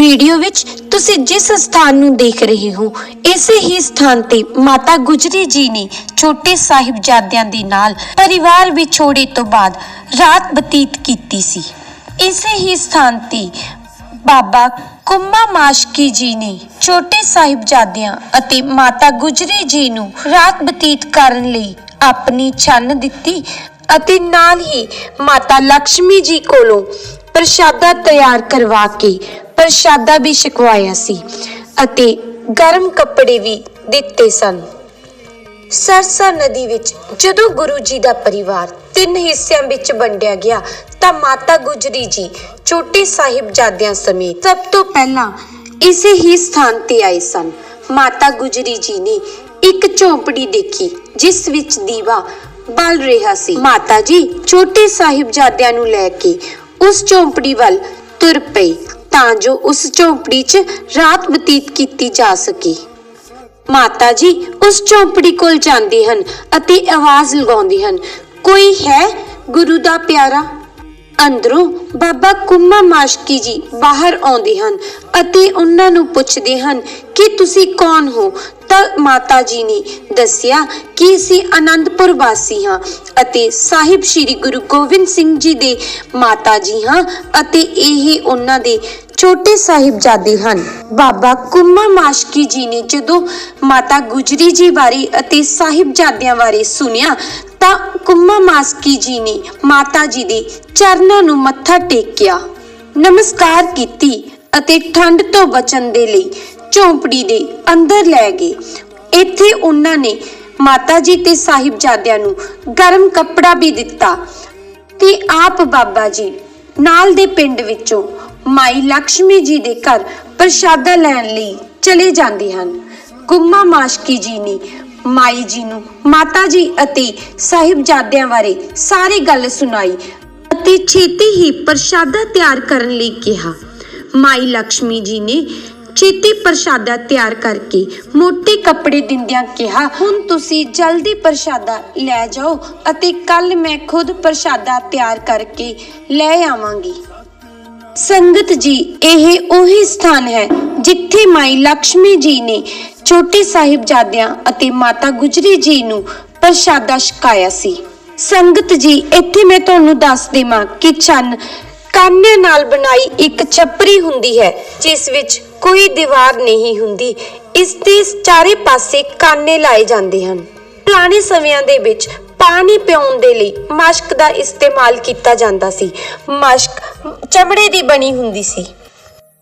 Video ਵਿੱਚ ਤੁਸੀਂ ਜਿਸ ਸਥਾਨ ਨੂੰ ਦੇਖ ਰਹੇ ਹੋ, ਇਸੇ ਹੀ ਸਥਾਨ ਤੇ ਮਾਤਾ ਗੁਜਰੀ ਜੀ ਨੇ ਛੋਟੇ ਸਾਹਿਬਜ਼ਾਦਿਆਂ ਦੇ ਨਾਲ ਪਰਿਵਾਰ ਵਿਛੋੜੇ ਤੋਂ ਬਾਅਦ ਰਾਤ ਬਤੀਤ ਕੀਤੀ ਸੀ। ਇਸੇ ਹੀ ਸਥਾਨ ਤੇ ਬਾਬਾ ਕੁੰਮਾ ਮਾਸ਼ਕੀ ਜੀ ਨੇ ਛੋਟੇ ਸਾਹਿਬਜ਼ਾਦਿਆਂ ਅਤੇ ਮਾਤਾ ਗੁਜਰੀ ਜੀ ਨੂੰ ਰਾਤ ਬਤੀਤ ਕਰਨ ਲਈ ਆਪਣੀ ਛੰਨ ਦਿੱਤੀ ਅਤੇ ਨਾਲ ਹੀ ਮਾਤਾ ਲక్ష్ਮੀ ਜੀ ਕੋਲੋਂ ਪ੍ਰਸ਼ਾਦਾ ਤਿਆਰ ਕਰਵਾ ਕੇ ਪ੍ਰਸ਼ਾਦਾ ਵੀ ਛਕਵਾਇਆ ਸੀ ਅਤੇ ਗਰਮ ਕੱਪੜੇ ਵੀ ਦਿੱਤੇ ਸਨ। ਸਰਸਾ ਨਦੀ ਵਿੱਚ ਜਦੋਂ ਗੁਰੂ ਜੀ ਦਾ ਪਰਿਵਾਰ ਤਿੰਨ ਹਿੱਸਿਆਂ ਵਿੱਚ ਵੰਡਿਆ ਗਿਆ ਤਾਂ ਮਾਤਾ ਗੁਜਰੀ ਜੀ ਛੋਟੇ ਸਾਹਿਬਜ਼ਾਦਿਆਂ ਸਮੇਤ ਸਭ ਤੋਂ ਪਹਿਲਾਂ ਇਸੇ ਹੀ ਸਥਾਨ ਤੇ ਆਏ ਸਨ। ਮਾਤਾ ਗੁਜਰੀ ਜੀ ਨੇ ਇੱਕ ਝੌਂਪੜੀ ਦੇਖੀ ਜਿਸ ਵਿੱਚ ਦੀਵਾ ਬਲ ਰਿਹਾ ਸੀ। ਮਾਤਾ ਜੀ ਛੋਟੇ ਸਾਹਿਬਜ਼ਾਦਿਆਂ ਨੂੰ ਲੈ ਕੇ ਉਸ ਝੌਂਪੜੀ ਵੱਲ ਤੁਰ ਪਈ ਤਾਂ ਜੋ ਉਸ ਝੌਂਪੜੀ 'ਚ ਰਾਤ ਬਤੀਤ ਕੀਤੀ ਜਾ ਸਕੇ। ਮਾਤਾ ਜੀ ਉਸ ਝੌਂਪੜੀ ਕੋਲ ਜਾਂਦੇ ਹਨ ਅਤੇ ਆਵਾਜ਼ ਲਗਾਉਂਦੇ ਹਨ, ਕੋਈ ਹੈ, ਗੁਰੂ ਦਾ ਪਿਆਰਾ? ਅੰਦਰੋਂ ਬਾਬਾ ਕੁੰਮਾ ਮਾਸ਼ਕੀ ਜੀ ਬਾਹਰ ਆਉਂਦੇ ਹਨ ਅਤੇ ਉਹਨਾਂ ਨੂੰ ਪੁੱਛਦੇ ਹਨ, ਕਿ ਤੁਸੀਂ ਕੌਣ ਹੋ? ਤਾਂ ਮਾਤਾ ਜੀ ਨੇ ਦੱਸਿਆ ਕਿ ਅਸੀਂ ਆਨੰਦਪੁਰ ਵਾਸੀ ਹਾਂ ਅਤੇ ਸਾਹਿਬ ਸ੍ਰੀ ਗੁਰੂ ਗੋਬਿੰਦ ਸਿੰਘ ਜੀ ਦੇ ਮਾਤਾ ਜੀ ਹਾਂ ਅਤੇ ਇਹ ਉਹਨਾਂ ਦੇ ਛੋਟੇ ਸਾਹਿਬਜ਼ਾਦੇ ਹਨ। ਬਾਬਾ ਕੁੰਮਾ ਮਾਸ਼ਕੀ ਜੀ ਨੇ ਜਦੋਂ ਮਾਤਾ ਗੁਜਰੀ ਜੀ ਬਾਰੇ ਅਤੇ ਸਾਹਿਬਜ਼ਾਦਿਆਂ ਬਾਰੇ ਸੁਣਿਆ ਤਾਂ ਕੁੰਮਾ ਮਾਸ਼ਕੀ ਜੀ ਨੇ ਮਾਤਾ ਜੀ ਦੇ ਚਰਨਾਂ ਨੂੰ ਮੱਥਾ ਟੇਕਿਆ, ਨਮਸਕਾਰ ਕੀਤੀ ਅਤੇ ਠੰਡ ਤੋਂ ਬਚਣ ਦੇ ਲਈ ਝੌਂਪੜੀ ਦੇ ਅੰਦਰ ਲੈ ਗਏ। ਇੱਥੇ ਉਹਨਾਂ ਨੇ ਮਾਤਾ ਜੀ ਤੇ ਸਾਹਿਬਜ਼ਾਦਿਆਂ ਨੂੰ ਗਰਮ ਕੱਪੜਾ ਵੀ ਦਿੱਤਾ ਤੇ ਆਪ ਬਾਬਾ ਜੀ ਨਾਲ ਦੇ ਪਿੰਡ ਵਿੱਚੋਂ ਮਾਈ ਲక్ష్ਮੀ ਜੀ ਦੇ ਘਰ ਪ੍ਰਸ਼ਾਦਾ ਲੈਣ ਲਈ ਚਲੇ ਜਾਂਦੇ ਹਨ। ਗੁੰਮਾ ਮਾਸ਼ਕੀ ਜੀ ਨੇ ਮਾਈ ਜੀ ਨੂੰ ਮਾਤਾ ਜੀ ਅਤੇ ਸਾਹਿਬਜ਼ਾਦਿਆਂ ਬਾਰੇ ਸਾਰੀ ਗੱਲ ਸੁਣਾਈ ਅਤੇ ਛੇਤੀ ਹੀ ਪ੍ਰਸ਼ਾਦਾ ਤਿਆਰ ਕਰਨ ਲਈ ਕਿਹਾ। ਮਾਈ ਲక్ష్ਮੀ ਜੀ ਨੇ ਛੇਤੀ ਪ੍ਰਸ਼ਾਦਾ ਤਿਆਰ ਕਰਕੇ ਮੋਟੇ ਕੱਪੜੇ ਦਿੰਦਿਆਂ ਕਿਹਾ, ਹੁਣ ਤੁਸੀਂ ਜਲਦੀ ਪ੍ਰਸ਼ਾਦਾ ਲੈ ਜਾਓ ਅਤੇ ਕੱਲ ਮੈਂ ਖੁਦ ਪ੍ਰਸ਼ਾਦਾ ਤਿਆਰ ਕਰਕੇ ਲੈ ਆਵਾਂਗੀ। ਸੰਗਤ ਜੀ, ਇਹ ਉਹੀ ਸਥਾਨ ਹੈ ਜਿੱਥੇ ਮਾਈ ਲక్ష్ਮੀ ਜੀ ਨੇ ਛੋਟੇ ਸਾਹਿਬਜ਼ਾਦਿਆਂ ਅਤੇ ਮਾਤਾ ਗੁਜਰੀ ਜੀ ਨੂੰ ਪ੍ਰਸ਼ਾਦਾ ਛਕਾਇਆ ਸੀ। ਸੰਗਤ ਜੀ, ਇੱਥੇ ਮੈਂ ਤੁਹਾਨੂੰ ਦੱਸ ਦੇਵਾਂ ਕਿ ਚੰਨ ਕਾਨੇ ਨਾਲ ਬਣਾਈ ਇੱਕ ਛੱਪਰੀ ਹੁੰਦੀ ਹੈ, ਜਿਸ ਵਿੱਚ ਕੋਈ ਦੀਵਾਰ ਨਹੀਂ ਹੁੰਦੀ। ਇਸ ਦੇ ਚਾਰੇ ਪਾਸੇ ਕਾਨੇ ਲਾਏ ਜਾਂਦੇ ਹਨ। ਪੁਰਾਣੇ ਸਮਿਆਂ ਦੇ ਵਿੱਚ ਪਾਣੀ ਪਿਉਣ ਦੇ ਲਈ ਮਸ਼ਕ ਦਾ ਇਸਤੇਮਾਲ ਕੀਤਾ ਜਾਂਦਾ ਸੀ। ਮਸ਼ਕ ਚਮੜੇ ਦੀ ਬਣੀ ਹੁੰਦੀ ਸੀ।